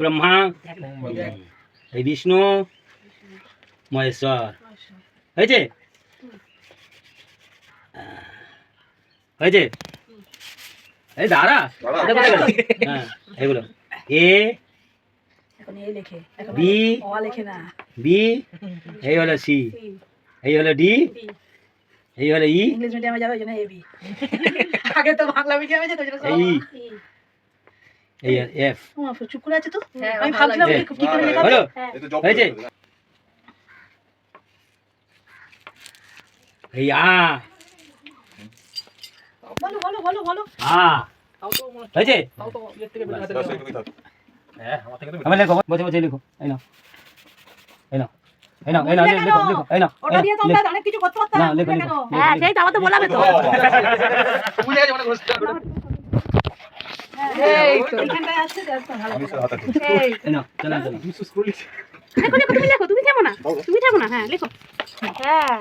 ব্রহ্মা এই বিষ্ণু মহেশ্বর। হয়েছে? হয়েছে? এই দাঁড়া? হ্যাঁ এগুলো এ এখন এই লেখে। এখন বি বি এই হলো সি। এই হলো ডি। এই হলো ই। ইংলিশ মিডিয়ামে যাবে এবি আগে তো বাংলা মিডিয়ামে যেত এই। এই এফ। চুপ করে আছে তো? আমি ভাবছিলাম কি করে লেখা এই তো job হয়েছে? করে। এই আ। বলো বলো বলো বলো। আ। হয়েছে ব্যাস, আমি লেখো বসে বসে লেখো। এই নাও। এই নাও। এই নাও এই নাও লেখো লেখো লেখো। এই নাও ওটা দিয়ে তো আমরা অনেক কিছু করতে পারতাম না, লেখো। হ্যাঁ সেই তো আমাদের বলাবে তো। ভালো তুমি লেখো তুমি থেমো না। তুমি যাব না হ্যাঁ লেখো। হ্যাঁ।